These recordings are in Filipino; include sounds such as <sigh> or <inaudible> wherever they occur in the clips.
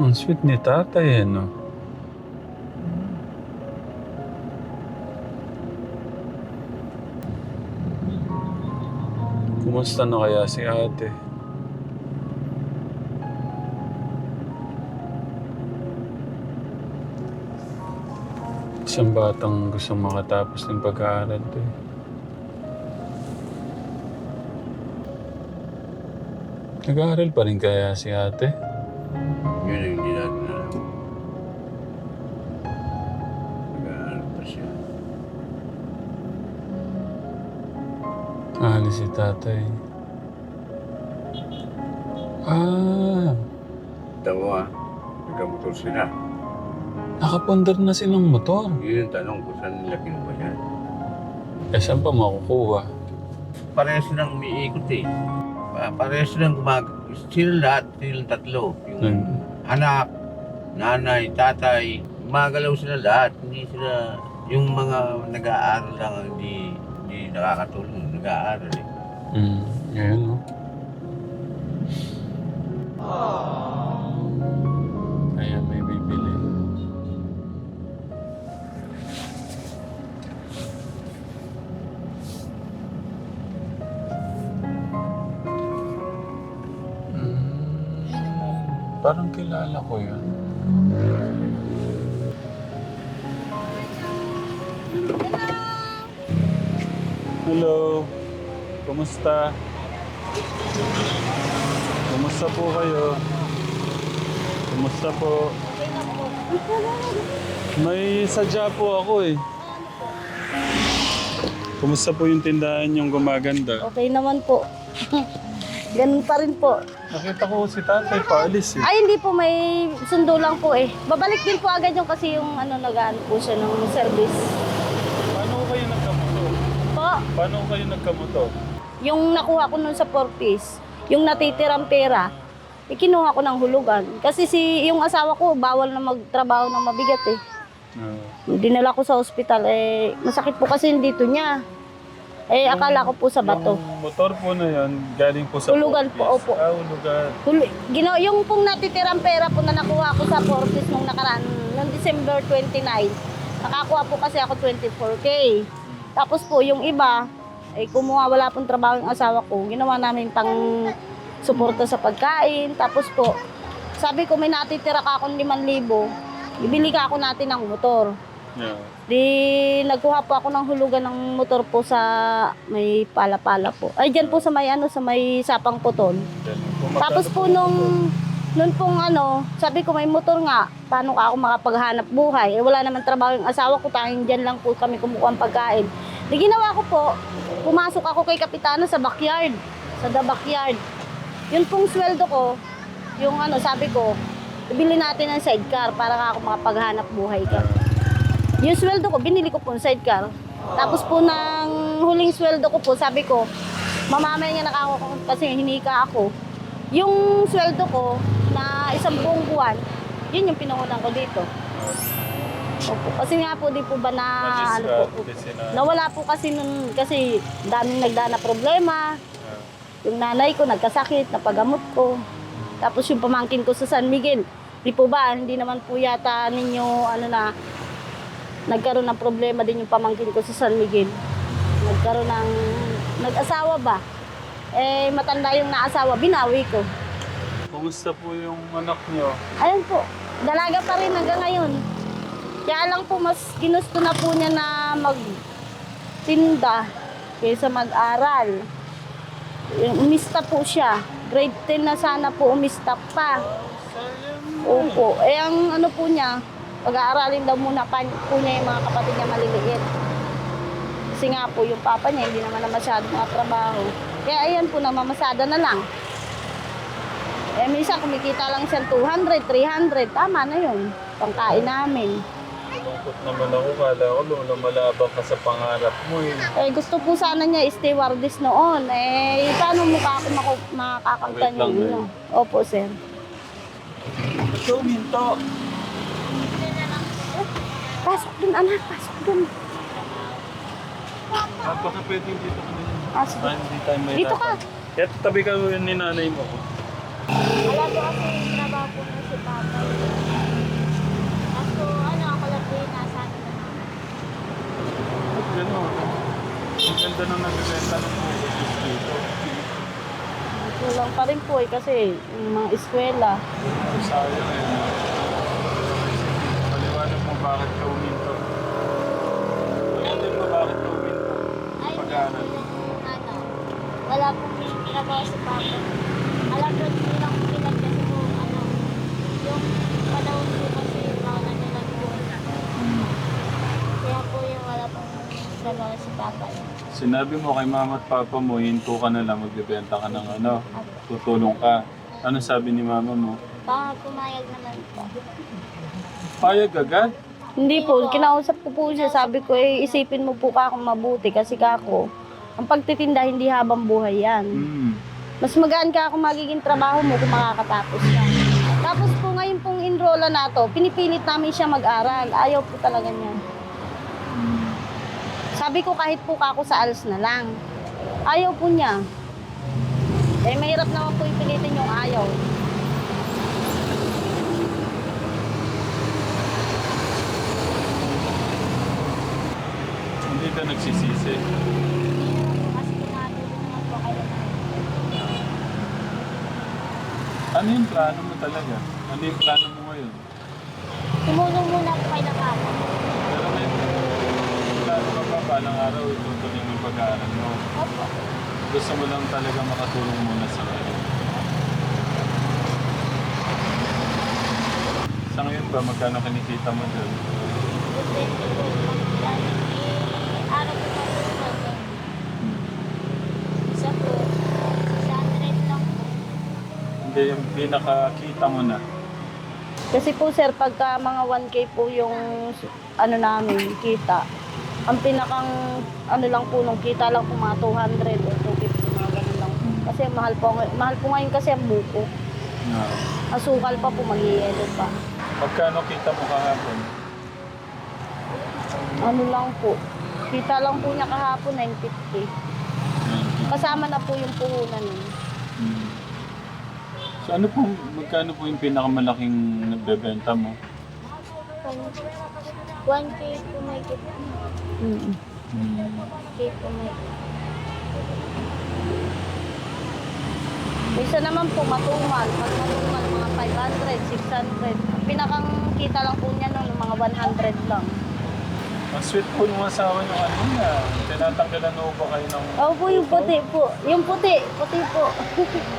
Ang sweet ni tatay, eh, no? Kumusta na kaya si ate? Isang batang gustong makatapos ng pag-aaral to eh. Nag-aaral pa rin kaya si ate? Alis si tatay. Ah, Tawa, nagkamotor sila. nakapundar na silang motor. Yun tanong kung saan nila kinuha yan. Eh, saan pa makukuha? Parehas silang umiikot eh. Pa- Parehas silang gumag... Sila lahat, silang tatlo. Yung Hmm. anak, nanay, tatay, gumagalaw sila lahat. Hindi sila... Yung mga nag-aaral lang, ang hindi, hindi nakakatulong. Nag-aaral eh. Hmm, ngayon no? Kaya may bibili. Hmm, parang kilala ko yun. Hello. Kumusta? Kumusta po kayo? Kumusta po? May sadya po ako eh. Kumusta po yung tindahan yung gumaganda? Okay naman po. <laughs> Ganun pa rin po. Nakita ko si tatay paalis eh. Ay, hindi po. May sundo lang po eh. Babalik din po agad yung kasi yung ano, nagaan po siya ng service. Paano kayo nagkamotor? Po, Paano kayo nagkamotor? yung nakuha ko nun sa 4 piece, yung natitirang pera, ikinuha ko ng hulugan. Kasi si yung asawa ko, bawal na magtrabaho ng mabigat eh. Ah, Dinala ko sa ospital, eh, masakit po kasi yung dito niya. Eh, akala ko po sa bato. Yung motor po na yan, galing po sa Hulugan po, opo. Ah, hulugan. Huli, gino, yung pong natitirang pera po na nakuha ko sa Fortis nung nakaraan, noong December 29, nakakuha po kasi ako 24K. Tapos po, yung iba, ay kumuha, wala pong trabaho yung asawa ko. Ginawa namin pang suporta sa pagkain. Tapos po, sabi ko, may natitira ka akong 5,000, ibili ka ako natin ng motor. Yeah. Di, nagkuha po ako ng hulugan ng motor po sa may pala-pala po. Ay, dyan po sa may ano, sa may sapang puton. Tapos po nung, nung pong ano, sabi ko may motor nga, paano ka ako makapaghanap buhay? Eh wala naman trabaho yung asawa ko, tanging dyan lang po kami kumukuha ng pagkain. Di ginawa ko po, pumasok ako kay Kapitano sa backyard, sa the backyard. Yun pong sweldo ko, yung ano, sabi ko, ibili natin ng sidecar para ka ako makapaghanap buhay ka. Yung sweldo ko, binili ko po ng sidecar. Tapos po ng huling sweldo ko po, sabi ko, mamamaya nga nakako kasi hinika ako. Yung sweldo ko isang buong buwan, yun yung pinungunan ko dito. Opo. Kasi nga po, di po ba na, ano po, Magistrate, nawala po kasi nun, kasi daming nagdana problema. Yung nanay ko nagkasakit, napagamot ko. Tapos yung pamangkin ko sa San Miguel, di po ba, hindi naman po yata ninyo, ano na, nagkaroon ng problema din yung pamangkin ko sa San Miguel. Nagkaroon ng, nag-asawa ba? Eh, matanda yung naasawa, binawi ko. Kumusta po yung anak nyo? Ayun po, dalaga pa rin hanggang ngayon. Kaya lang po, mas ginusto na po niya na magtinda kaysa mag-aral. Umista po siya. Grade 10 na sana po umista pa. Opo. Eh, ang ano po niya, pag-aaralin daw muna pa po niya yung mga kapatid niya maliliit. Kasi nga po, yung papa niya hindi naman na masyado trabaho. Kaya ayan po, namamasada na lang. Eh, minsan kumikita lang siyang 200, 300. Tama na yun. Pangkain namin. Lungkot naman ako. Kala ko lolo malabang ka sa pangarap mo eh. Eh, gusto po sana niya stewardess noon. Eh, paano mo pa ako maku- makakakamtan Wait lang, yung ano? Opo, sir. Ito, minto. Pasok dun, anak. Pasok dun. Ah, baka pwedeng dito ka na. Ah, sige. Hindi tayo may Dito ka. Kaya tabi ka ni nanay mo. Wala po kasi trabaho po na si Papa. Kaso ano, ako lang po yung nasa akin. Ba't gano'n? Ang ganda nang nagbibenta ng bukas dito. Kulang pa rin po eh kasi yung mga eskwela. Sayang eh. Paliwanag mo bakit ka uminto. Paliwanag mo bakit ka uminto. Ay, Pag-aaral. ano, wala pong trabaho si Papa. Alam ko nilang pilag kasi po, ano, yung panahon po kasi mga nanulag po. Kaya po yung wala pong trabaho si Papa. Sinabi mo kay mama at papa mo, hinto ka na lang, magbibenta ka ng ano, tutulong ka. Ano sabi ni mama mo? Baka pumayag naman po. Payag agad? Hindi po, kinausap ko po siya. Sabi ko, eh, isipin mo po ka kung mabuti kasi kako, ang pagtitinda hindi habang buhay yan. Hmm. Mas magaan ka kung magiging trabaho mo kung makakatapos ka. Tapos po ngayon pong enrolla na to, pinipilit namin siya mag-aral. Ayaw po talaga niya. Sabi ko kahit po ako sa ALS na lang. Ayaw po niya. Eh mahirap naman po ipilitin yung ayaw. Hindi ka nagsisisi. Ano yung plano mo talaga? Ano yung plano mo ngayon? Tumulong muna po kayo ng papa. Pero may plano ka ba balang araw itutuloy mo yung pag-aaral mo? Opo. Gusto mo lang talaga makatulong muna sa ngayon. Sa ngayon ba, magkano kinikita mo dyan? Eh. Hindi, yung pinakakita mo na. Kasi po sir, pagka mga 1K po yung ano namin, kita. Ang pinakang ano lang po nung kita lang po mga 200 o 250 mga ganun lang. po. Kasi mahal po, ang- mahal po ngayon kasi ang buko. No. Asukal pa po, mag-yelo pa. Magkano kita mo kahapon? Ano lang po. Kita lang po niya kahapon 950. Kasama na po yung puhunan nun. Hmm. So ano po, magkano po yung pinakamalaking nagbebenta mo? 1K po may kita. Mm. Hmm. K po may Isa naman po matumal. Pag matumal, mga 500, 600. Ang pinakang kita lang po niya nun, mga 100 lang. Ang sweet po nung asawa niyo kanina. Tinatanggalan mo ba kayo ng... Oo po, yung puti po. Yung puti, puti po.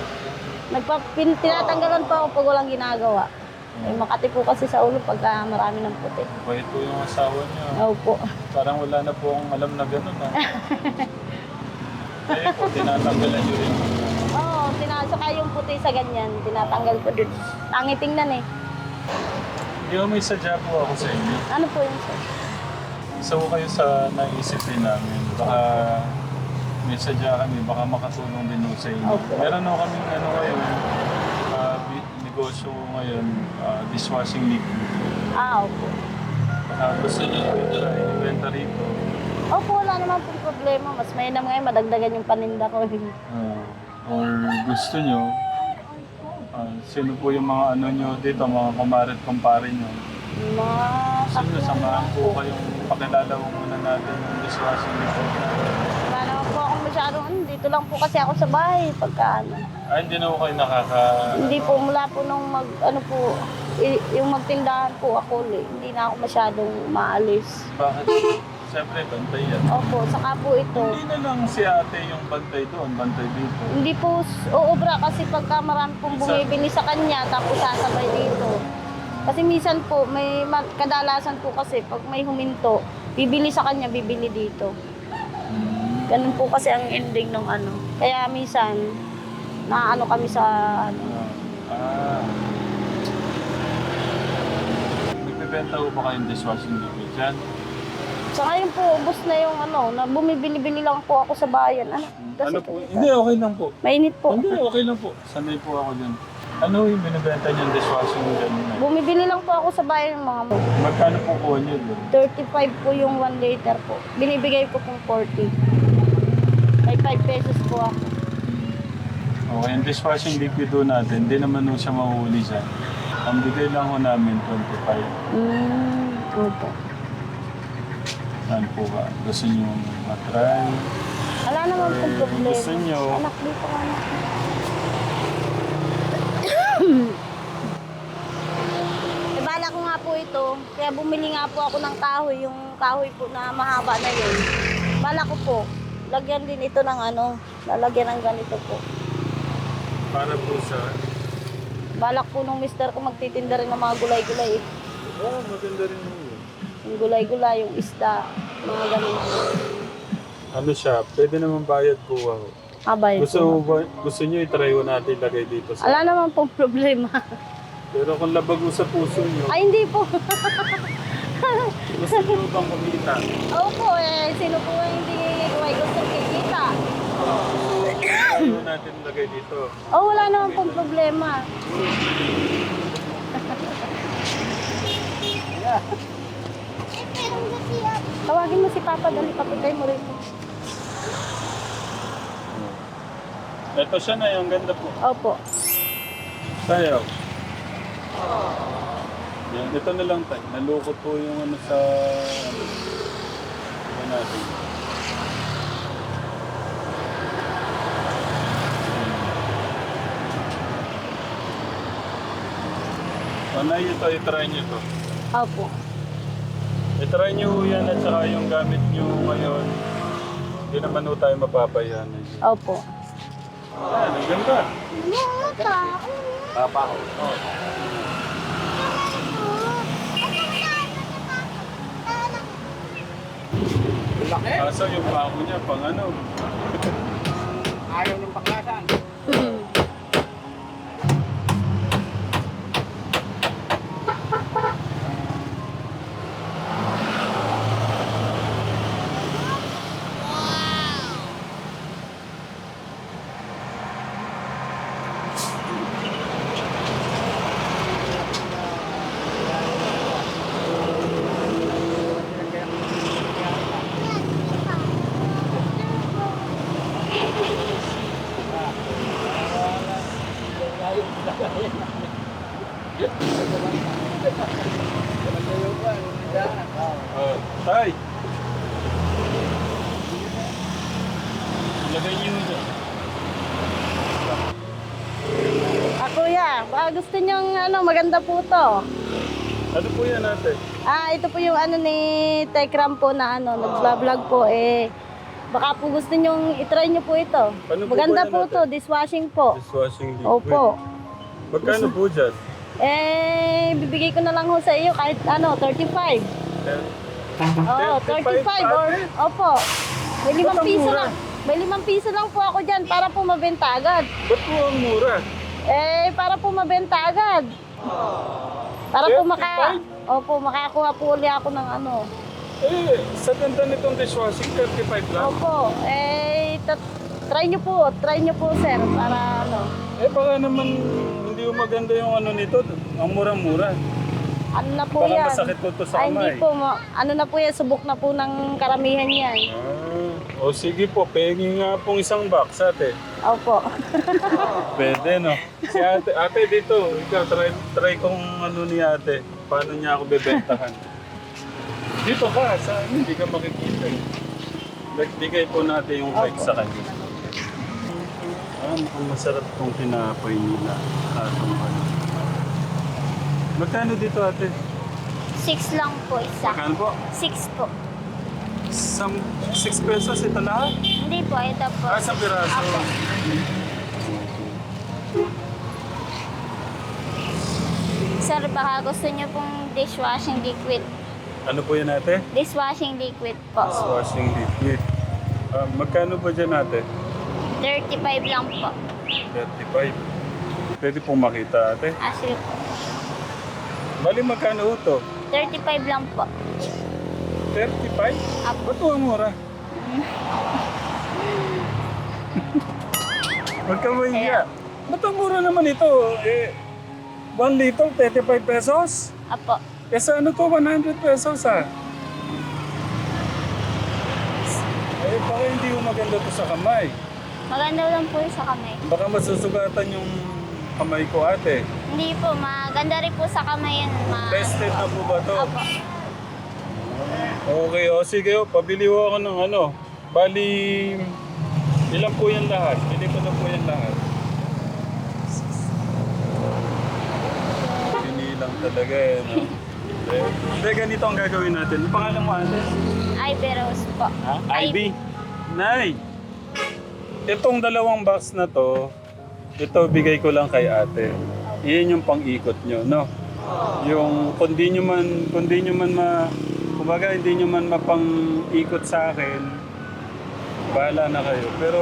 <laughs> Nagpa, pin, tinatanggalan pa ako pag walang ginagawa. May makati po kasi sa ulo pagka marami ng puti. Bait po yung asawa niyo. Oo po. Parang wala na po akong alam na gano'n ah. eh po, tinatanggalan niyo rin. Oo, tina, saka yung puti sa ganyan, tinatanggal ko din. Tangi tingnan eh. Hindi ko may sadya po ako sa inyo. Ano po yung sir? Isa ko kayo sa naisip din namin. Baka may sadya kami, baka makatulong din ho sa inyo. Okay. Meron ho kaming ano ah, negosyo ngayon, ah, dishwashing liquid. Ah, opo. Baka gusto niyo po i-try, ibenta rito. Opo, wala naman pong problema. Mas mainam ngayon, madagdagan yung paninda ko. <laughs> Ah, or gusto nyo, ah, sino po yung mga ano nyo dito, mga kumare at kumpare nyo? Yung mga Sino, samahan po kayong pakilala mo muna natin yung dishwashing liquid. Wala naman po akong masyadong ano. Dito lang po kasi ako sa bahay pagka ano. Ah, hindi na po kayo nakaka... Hindi po mula po nung mag, ano po, i- yung magtindahan po ako ulit. Hindi na ako masyadong maalis. Bakit? Siyempre, bantay yan. Opo, saka po ito. Hindi na lang si ate yung bantay doon, bantay dito. Hindi po s- uubra kasi pagka marami pong bumibili sa kanya tapos sasabay dito. Kasi minsan po, may ma- kadalasan po kasi pag may huminto, bibili sa kanya, bibili dito. Ganun po kasi ang ending ng ano. Kaya minsan, naano kami sa ano. Ah. Nagbibenta ko ba kayong dishwashing liquid dyan? Sa ngayon po, ubos na yung ano, na bumibili-bili lang po ako sa bayan. Ano? Kasi Ano po? Hindi, okay lang po. Mainit po. Hindi, okay lang po. Sanay po ako dyan. Ano yung binibenta niyong dishwashing dyan? Bumibili lang po ako sa bayan ng mga mo. Magkano po po niyo doon? 35 po yung 1 liter po. Binibigay ko pong 40. May 5 pesos po ako. Okay, yung dishwashing liquid ho natin, hindi naman ho siya mahuhuli dyan. Ang bigay lang ho namin, 25. Mm, opo. Saan po ba? Gusto nyo matry? Wala naman pong problema. Gusto nyo? Anak dito ka anak. <coughs> eh, bala ko nga po ito. Kaya bumili nga po ako ng kahoy. Yung kahoy po na mahaba na yun. Bala ko po. Lagyan din ito ng ano. Lalagyan ng ganito po. Para po sa... Balak po nung mister ko magtitinda rin ng mga gulay-gulay. eh. Oo, oh, maganda rin ho. Yung gulay-gulay, yung isda, mga ganun. Ano siya, pwede naman bayad kuha ho. Abay Gusto, po. ba, gusto nyo itry ho natin lagay dito sa... Ala naman pong problema. Pero kung labag sa puso nyo, Ay, hindi po. gusto nyo bang kumita? Opo, eh, sino po ang hindi may gusto kikita? Itry ho natin lagay dito. Oh, wala naman pong problema. Tawagin mo si Papa, dali papitay mo rin. Ito siya na yung ganda po. Opo. Tayo. Yan, ito na lang tayo. Nalukot po yung ano sa... Ano, ano natin. Ano ito, itry nyo to. Opo. Itry nyo yan at saka yung gamit nyo ngayon. Hindi naman ho tayo mapapayan. Opo. Ah, ang ganda. Papa ko. Kaso yung pako niya pang ano. Ayaw ng paklasan. Oh, tay! Lagay niyo dyan. Ah, kuya, baka gusto niyong ano, maganda po to. Ano po yan natin? Ah, ito po yung ano ni Tekram po na ano, nagbablog po eh. Baka po gusto niyong itry niyo po ito. Ano po Maganda ba yan po natin? to, dishwashing po. Dishwashing liquid. Opo. Magkano po dyan? Eh, bibigay ko na lang ho sa iyo kahit ano, 35. Oo, 35 or, opo. May limang Ba't ang piso mura? lang. May limang piso lang po ako dyan para po mabenta agad. Ba't po ang mura? Eh, para po mabenta agad. Para po maka... 35? Opo, makakuha po uli ako ng ano. Eh, sa ganda nitong dishwashing, 35 lang. Opo, eh, tat- try nyo po, try nyo po sir, para ano. Eh, baka naman hindi maganda yung ano nito. Ang mura-mura. Ano na po Baka yan? masakit po to sa Ay, hindi kamay. po, ma- ano na po yan, subok na po ng karamihan yan. Ah, o sige po, pengi nga pong isang box ate. Opo. <laughs> Pwede, no? Si ate, ate dito, ikaw, try, try kong ano ni ate. Paano niya ako bebentahan. dito ka, sa hindi ka makikita eh. Nagbigay po natin yung Opo. sa kanya. Ah, mukhang masarap tong tinapay nila. Atong ano. Magkano dito ate? Six lang po isa. Magkano po? Six po. Sam, 6 pesos ito lahat? Hindi po, ito po. Ah, sa piraso. Apo. Sir, baka gusto nyo pong dishwashing liquid. Ano po yan ate? Dishwashing liquid po. Washing liquid. Ah, magkano ba dyan ate? 35 lang po. 35. Pwede pong makita ate. Ah, sige po. Bali magkano ho to? 35 lang po. 35? Apo. Ba't ang mura? <laughs> Huwag ka mahiya. Ba't ang mura naman ito? Eh, 1 liter, 35 pesos? Apo. Eh sa ano to, 100 pesos ah. Eh, baka hindi mo maganda to sa kamay. Maganda lang po sa kamay. Baka masusugatan yung kamay ko ate. Hindi po, maganda rin po sa kamay yan. Ma Tested na po ba to? Opo. Okay, o sige, o, pabili ko ako ng ano. Bali, ilan po yan lahat? Bili ko na po yan lahat. Binilang talaga eh, no? Hindi, <laughs> Hindi, ganito ang gagawin natin. Ang pangalan mo ate? Ivy Rose po. Ha? Ivy? Nay! Itong dalawang box na to, ito bigay ko lang kay ate. Iyan yung pang-ikot nyo, no? Yung kung di nyo man, kung di nyo man ma, kumbaga hindi nyo man mapang-ikot sa akin, bahala na kayo. Pero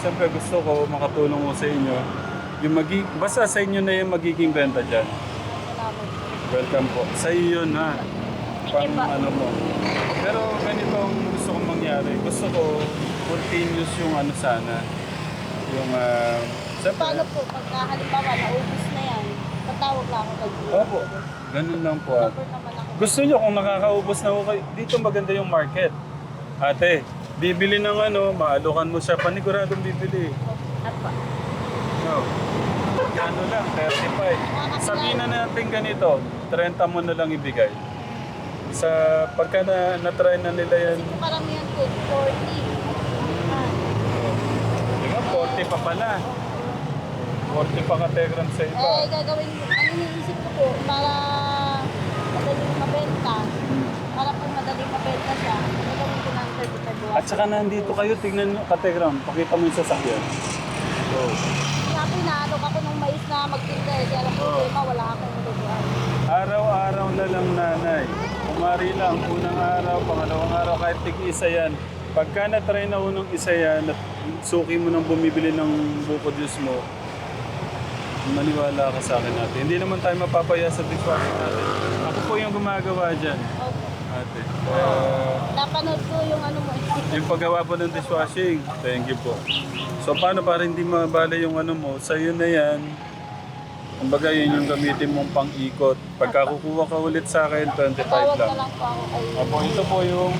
siyempre gusto ko makatulong ko sa inyo. Yung magi, basta sa inyo na yung magiging benta dyan. Welcome po. Sa iyo yun ha. Pang po. ano mo. Pero ganito ang gusto kong mangyari. Gusto ko continuous yung ano sana. Yung uh, Paano po, pagka halimbawa naubos na yan, tatawag lang ako kay Opo. Ganun lang po. ate. Number naman ako. Gusto nyo kung nakakaubos na ako kayo, dito maganda yung market. Ate, bibili ng ano, maalukan mo siya, paniguradong bibili. Apa. No. Ano lang, 35. Sabihin na natin ganito, 30 mo na lang ibigay. Sa pagka na, na-try na nila yan, Kung karamihan po, 40. Ah, di ba, 40 pa pala. 40 pa ka-telegram sa iba. Eh, gagawin ko, ano iniisip ko po, para madaling mabenta, para po madaling mabenta siya, gagawin ko ng 35 At saka nandito kayo, tignan nyo, ka-telegram, pakita mo yung sasakyan. So, Kaya po inaanok ako ng mais na magtinda eh, kaya lang Oo. problema, wala akong lutuan. araw-araw na lang nanay. Kumari lang, unang araw, pangalawang araw, kahit tig-isa yan. Pagka na-try na unang isa yan, at suki mo nang bumibili ng buko juice mo, maniwala ka sa akin ate. Hindi naman tayo mapapaya sa dishwashing natin. Ako po yung gumagawa dyan, Opo. ate. Kaya, Napanood ko yung ano mo <laughs> yung paggawa po ng dishwashing, thank you po. So paano para hindi mabala yung ano mo, sa'yo na yan, kumbaga yun yung gamitin mong pang-ikot. Pagka kukuha ka ulit sa akin, 25 Tawag lang. na lang po ako. Apo, ito po yung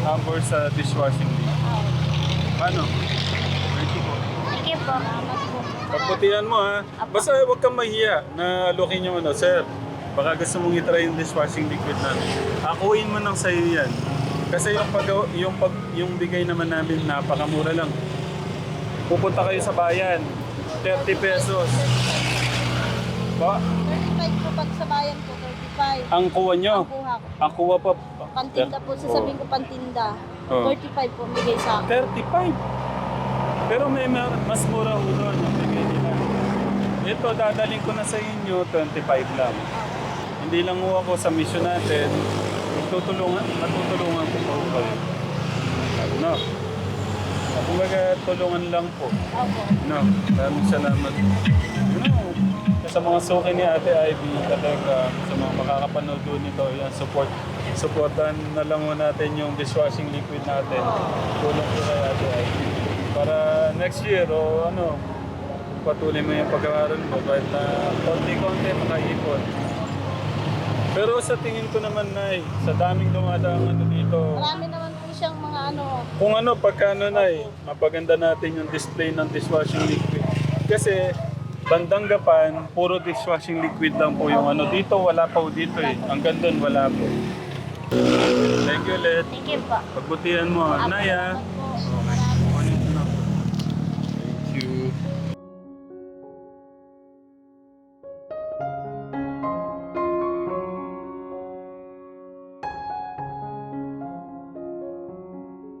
number sa dishwashing Ano? Thank you po. Po. Po. Pagputihan mo ha. Basta huwag kang mahiya na lookin yung ano, sir. Baka gusto mong itry yung dishwashing liquid namin. Akuin mo nang sa'yo yan. Kasi yung, pag, yung, pag, yung bigay naman namin, napakamura lang. Pupunta kayo sa bayan, 30 pesos. Ba, 35 po pag sa bayan po, 35. ang kuha nyo, Ang kuha ko. ang kuha pa, Pantinda po, sasabihin ko pantinda. Oh. 35 po bigay sa akin. 35. Pero may ma- mas mura ho doon ang bigay nila. Ito, dadaling ko na sa inyo, 25 lang. Hindi lang ho ako sa mission natin. Tutulungan, matutulungan ko po kayo. No. At Kumbaga, tulungan lang po. Opo. No, maraming salamat. No, sa mga suki ni Ate Ivy, talaga sa mga makakapanood doon nito, yan, support. Supportan na lang mo natin yung dishwashing liquid natin. Tulong ko kay Ate Ivy. Para next year, o ano, patuloy mo yung pag-aaral mo kahit na konti-konti makaipon. Pero sa tingin ko naman, Nay, sa daming dumadaang ano dito, Marami naman po siyang mga ano, kung ano, pagka ano na eh, mapaganda natin yung display ng dishwashing liquid. Kasi, bandang gapan, puro dishwashing liquid lang po yung ano. Dito, wala pa po dito eh. Hanggang doon, wala po. Thank you ulit. Thank you po. Pagbutihan mo. Naya. po.